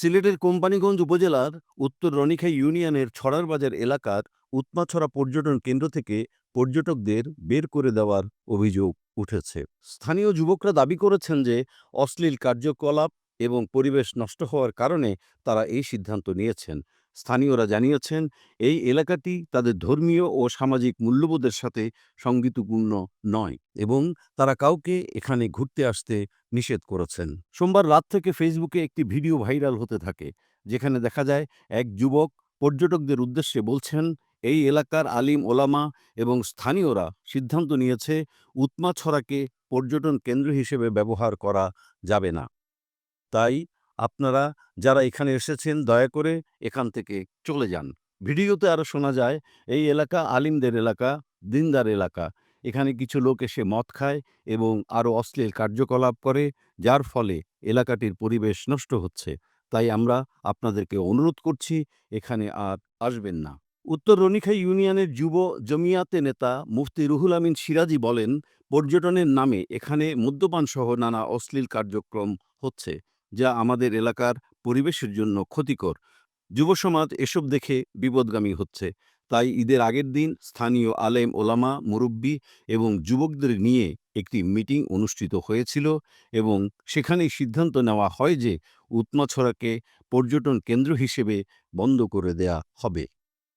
সিলেটের কোম্পানিগঞ্জ উপজেলার উত্তর রনিখাই ইউনিয়নের ছড়ার বাজার এলাকার উৎমাছড়া পর্যটন কেন্দ্র থেকে পর্যটকদের বের করে দেওয়ার অভিযোগ উঠেছে। স্থানীয় যুবকরা দাবি করেছেন যে, অশ্লীল কার্যকলাপ এবং পরিবেশ নষ্ট হওয়ার কারণে তারা এই সিদ্ধান্ত নিয়েছেন। স্থানীয়রা জানিয়েছেন, এই এলাকাটি তাদের ধর্মীয় ও সামাজিক মূল্যবোধের সাথে সঙ্গীতপূর্ণ নয় এবং তারা কাউকে এখানে ঘুরতে আসতে নিষেধ করেছেন। সোমবার রাত থেকে ফেসবুকে একটি ভিডিও ভাইরাল হতে থাকে, যেখানে দেখা যায় এক যুবক পর্যটকদের উদ্দেশ্যে বলছেন, এই এলাকার আলিম ওলামা এবং স্থানীয়রা সিদ্ধান্ত নিয়েছে উৎমাছড়াকে পর্যটন কেন্দ্র হিসেবে ব্যবহার করা যাবে না। তাই আপনারা যারা এখানে এসেছেন, দয়া করে এখান থেকে চলে যান। ভিডিওতে আরও শোনা যায়, এই এলাকা আলিমদের এলাকা, দিনদার এলাকা। এখানে কিছু লোক এসে মদ খায় এবং আরও অশ্লীল কার্যকলাপ করে, যার ফলে এলাকাটির পরিবেশ নষ্ট হচ্ছে। তাই আমরা আপনাদেরকে অনুরোধ করছি, এখানে আর আসবেন না। উত্তর রনিখাই ইউনিয়নের যুব জমিয়াতে নেতা মুফতি রুহুল আমিন সিরাজি বলেন, পর্যটনের নামে এখানে মদ্যপান সহ নানা অশ্লীল কার্যক্রম হচ্ছে। যা আমাদের এলাকার পরিবেশের জন্য ক্ষতিকর। যুব সমাজ এসব দেখে বিপদগামী হচ্ছে। তাই ঈদের আগের দিন স্থানীয় আলেম, ওলামা, মুরব্বী এবং যুবকদের নিয়ে একটি মিটিং অনুষ্ঠিত হয়েছিল এবং সেখানেই সিদ্ধান্ত নেওয়া হয় যে উৎমাছড়াকে পর্যটন কেন্দ্র হিসেবে বন্ধ করে দেয়া হবে।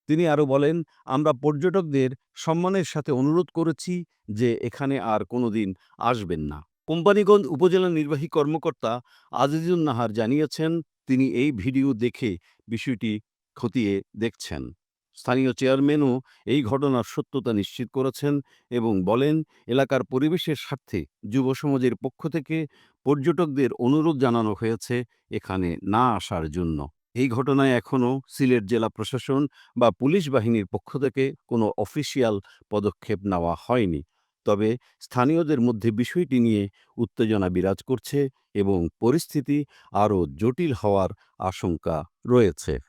তিনি আরও বলেন, আমরা পর্যটকদের সম্মানের সাথে অনুরোধ করেছি যে এখানে আর কোনোদিন আসবেন না। কোম্পানীগঞ্জ উপজেলা নির্বাহী কর্মকর্তা আজিজুন নাহার জানিয়েছেন, তিনি এই ভিডিও দেখে বিষয়টি খতিয়ে দেখছেন। স্থানীয় চেয়ারম্যানও এই ঘটনার সত্যতা নিশ্চিত করেছেন এবং বলেন, এলাকার পরিবেশের স্বার্থে যুব সমাজের পক্ষ থেকে পর্যটকদের অনুরোধ জানানো হয়েছে এখানে না আসার জন্য। এই ঘটনায় এখনও সিলেট জেলা প্রশাসন বা পুলিশ বাহিনীর পক্ষ থেকে কোনো অফিসিয়াল পদক্ষেপ নেওয়া হয়নি। তবে স্থানীয়দের মধ্যে বিষয়টি নিয়ে উত্তেজনা বিরাজ করছে এবং পরিস্থিতি আরও জটিল হওয়ার আশঙ্কা রয়েছে।